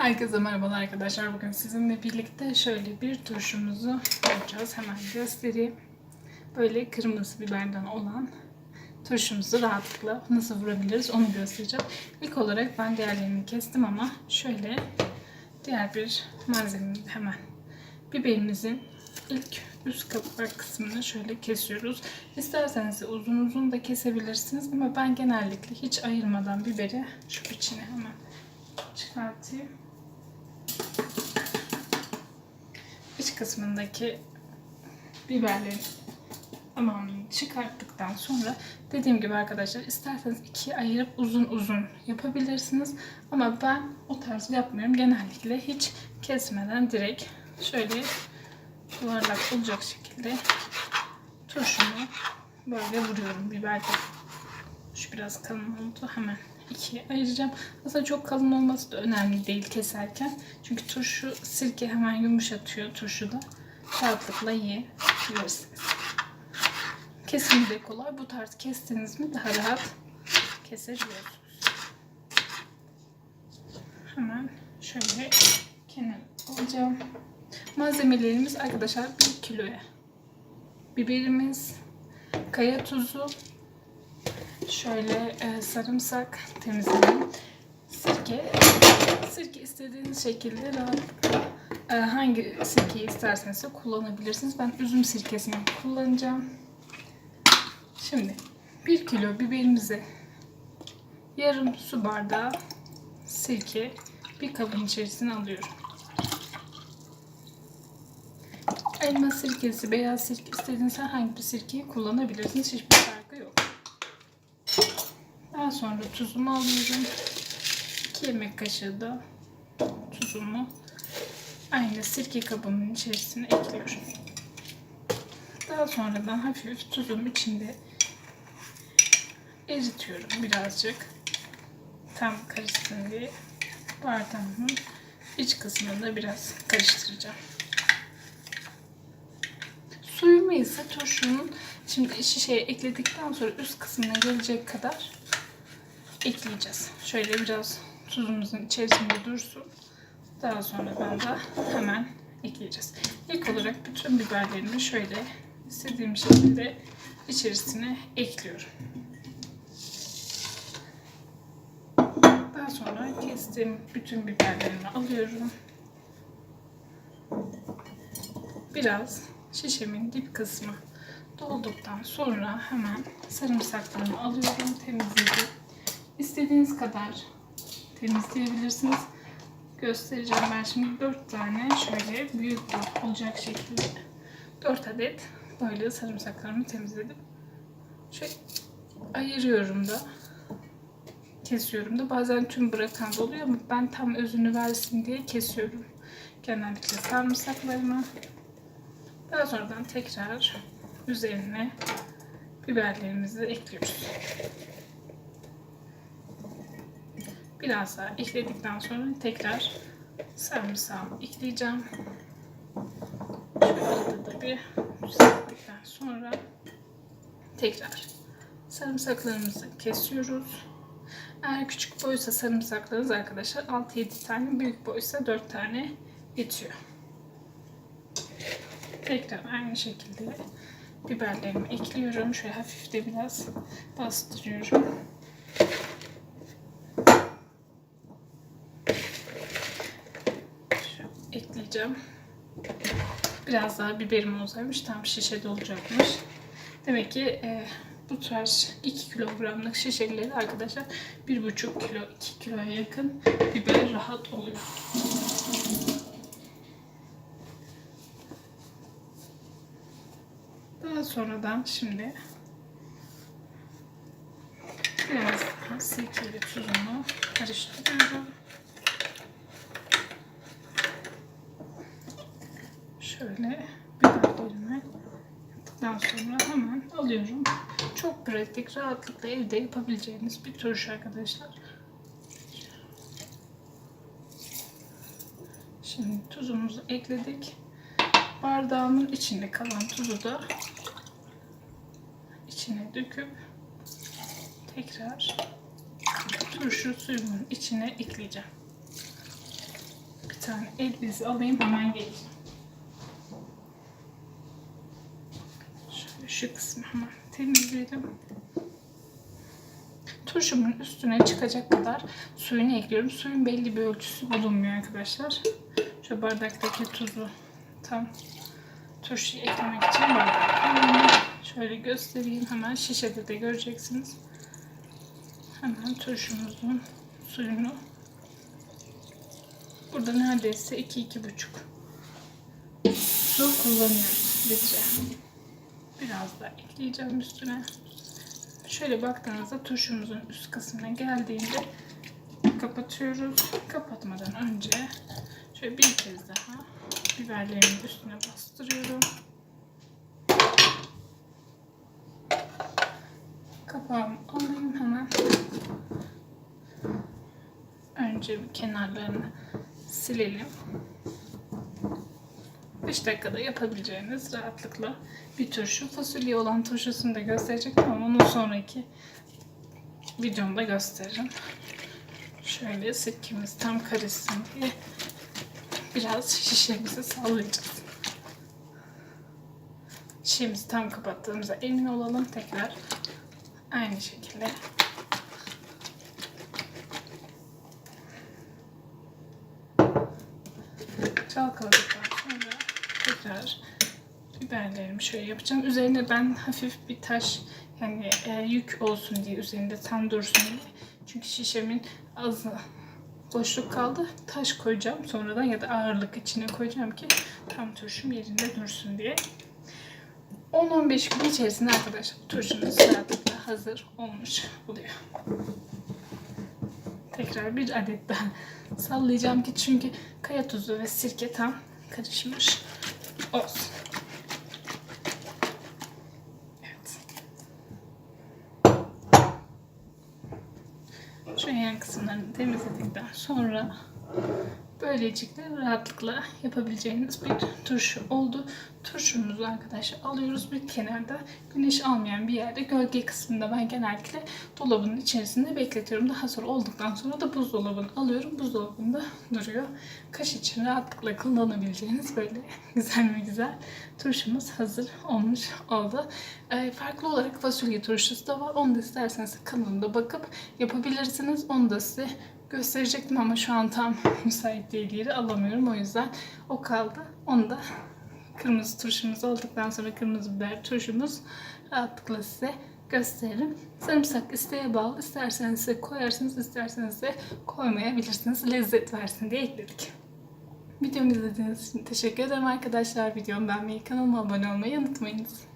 Herkese merhabalar arkadaşlar. Bugün sizinle birlikte şöyle bir turşumuzu yapacağız. Hemen göstereyim. Böyle kırmızı biberden olan turşumuzu rahatlıkla nasıl vurabiliriz onu göstereceğim. İlk olarak ben diğerlerini kestim ama şöyle diğer bir malzemeyi hemen biberimizin ilk üst kapak kısmını şöyle kesiyoruz. İsterseniz uzun uzun da kesebilirsiniz ama ben genellikle hiç ayırmadan biberi şu içine hemen çıkartayım. İç kısmındaki biberlerin tamamını çıkarttıktan sonra dediğim gibi arkadaşlar isterseniz ikiye ayırıp uzun uzun yapabilirsiniz. Ama ben o tarz yapmıyorum. Genellikle hiç kesmeden direkt şöyle yuvarlak olacak şekilde turşumu böyle vuruyorum biberle. Şu biraz kalın oldu. Hemen ikiye ayıracağım. Aslında çok kalın olması da önemli değil keserken. Çünkü turşu sirke hemen yumuşatıyor turşuda. Rahatlıkla yiyebilirsiniz. Kesimi de kolay. Bu tarz kestiniz mi daha rahat kesebiliyorsunuz. Hemen şöyle kenara alacağım. Malzemelerimiz arkadaşlar 1 kiloya. Biberimiz, kaya tuzu, şöyle e, sarımsak temizledim. Sirke. Sirke istediğiniz şekilde rahatlıkla e, hangi sirkeyi isterseniz kullanabilirsiniz. Ben üzüm sirkesini kullanacağım. Şimdi 1 kilo biberimize yarım su bardağı sirke bir kabın içerisine alıyorum. Elma sirkesi, beyaz sirke istediğiniz herhangi bir sirkeyi kullanabilirsiniz. Hiçbir farkı yok. Daha sonra tuzumu alıyorum. 2 yemek kaşığı da tuzumu aynı sirke kabımın içerisine ekliyorum. Daha sonradan hafif tuzum içinde eritiyorum birazcık. Tam karışsın diye bardağımın iç kısmını da biraz karıştıracağım. Suyumu ise turşunun şimdi şişeye ekledikten sonra üst kısmına gelecek kadar ekleyeceğiz. Şöyle biraz tuzumuzun içerisinde dursun. Daha sonradan da hemen ekleyeceğiz. İlk olarak bütün biberlerimi şöyle istediğim şekilde içerisine ekliyorum. Daha sonra kestiğim bütün biberlerimi alıyorum. Biraz şişemin dip kısmı dolduktan sonra hemen sarımsaklarımı alıyorum, temizledim. İstediğiniz kadar temizleyebilirsiniz. Göstereceğim ben şimdi 4 tane şöyle büyük olacak şekilde 4 adet böyle sarımsaklarımı temizledim. Şöyle ayırıyorum da kesiyorum da bazen tüm bırakan da oluyor ama ben tam özünü versin diye kesiyorum. Genellikle sarımsaklarımı daha sonradan tekrar üzerine biberlerimizi ekliyoruz. Biraz daha ekledikten sonra tekrar sarımsağımı ekleyeceğim. Şöyle da bir düzelttikten sonra tekrar sarımsaklarımızı kesiyoruz. Eğer küçük boysa sarımsaklarınız arkadaşlar 6-7 tane, büyük boysa 4 tane yetiyor. Tekrar aynı şekilde biberlerimi ekliyorum. Şöyle hafif de biraz bastırıyorum. Şu ekleyeceğim. Biraz daha biberim olsaymış tam şişe dolacakmış. Demek ki e, bu tarz 2 kilogramlık şişeleri arkadaşlar 1,5 kilo 2 kiloya yakın biber rahat oluyor. Daha sonradan şimdi biraz daha sirke ve tuzunu karıştırıyorum. Şöyle biberlerimi yaptıktan sonra hemen alıyorum. Çok pratik, rahatlıkla evde yapabileceğiniz bir turşu arkadaşlar. Şimdi tuzumuzu ekledik. Bardağımın içinde kalan tuzu da içine döküp tekrar turşu suyumun içine ekleyeceğim. bir tane el bezi alayım hemen geleceğim. Şöyle şu kısmı hemen temizleyelim. Turşumun üstüne çıkacak kadar suyunu ekliyorum. Suyun belli bir ölçüsü bulunmuyor arkadaşlar. Şu bardaktaki tuzu tam turşuyu eklemek için bardak. Şöyle göstereyim hemen şişede de göreceksiniz. Hemen turşumuzun suyunu burada neredeyse 2-2,5 su kullanıyoruz litre. Biraz daha ekleyeceğim üstüne. Şöyle baktığınızda turşumuzun üst kısmına geldiğinde kapatıyoruz. Kapatmadan önce şöyle bir kez daha biberlerimin üstüne bastırıyorum. Kapağımı alayım hemen. Önce bir kenarlarını silelim. 5 dakikada yapabileceğiniz rahatlıkla bir turşu. Fasulye olan turşusunu da gösterecektim ama onun sonraki videomda gösteririm. Şöyle sirkemiz tam karışsın diye biraz şişemizi sallayacağız. Şişemizi tam kapattığımıza emin olalım. Tekrar aynı şekilde çalkaladıktan sonra tekrar biberlerimi şöyle yapacağım. Üzerine ben hafif bir taş yani e, yük olsun diye üzerinde tam dursun diye. Çünkü şişemin az boşluk kaldı. Taş koyacağım sonradan ya da ağırlık içine koyacağım ki tam turşum yerinde dursun diye. 10-15 gün içerisinde arkadaşlar turşumuz rahatlıkla hazır olmuş oluyor. Tekrar bir adet daha sallayacağım ki çünkü kaya tuzu ve sirke tam karışmış olsun. Evet. Şu yan kısımlarını temizledikten sonra böylelikle rahatlıkla yapabileceğiniz bir turşu oldu. Turşumuzu arkadaşlar alıyoruz bir kenarda güneş almayan bir yerde gölge kısmında ben genellikle dolabın içerisinde bekletiyorum. Daha sonra olduktan sonra da buzdolabını alıyorum. Buzdolabında duruyor. Kaş için rahatlıkla kullanabileceğiniz böyle güzel ve güzel turşumuz hazır olmuş oldu. Ee, farklı olarak fasulye turşusu da var. Onu da isterseniz kanalımda bakıp yapabilirsiniz. Onu da size gösterecektim ama şu an tam müsait değil yeri alamıyorum. O yüzden o kaldı. Onu da kırmızı turşumuz olduktan sonra kırmızı biber turşumuz rahatlıkla size gösteririm. Sarımsak isteğe bağlı. İsterseniz de koyarsınız, isterseniz de koymayabilirsiniz. Lezzet versin diye ekledik. Videomu izlediğiniz için teşekkür ederim arkadaşlar. Videomu beğenmeyi, kanalıma abone olmayı unutmayınız.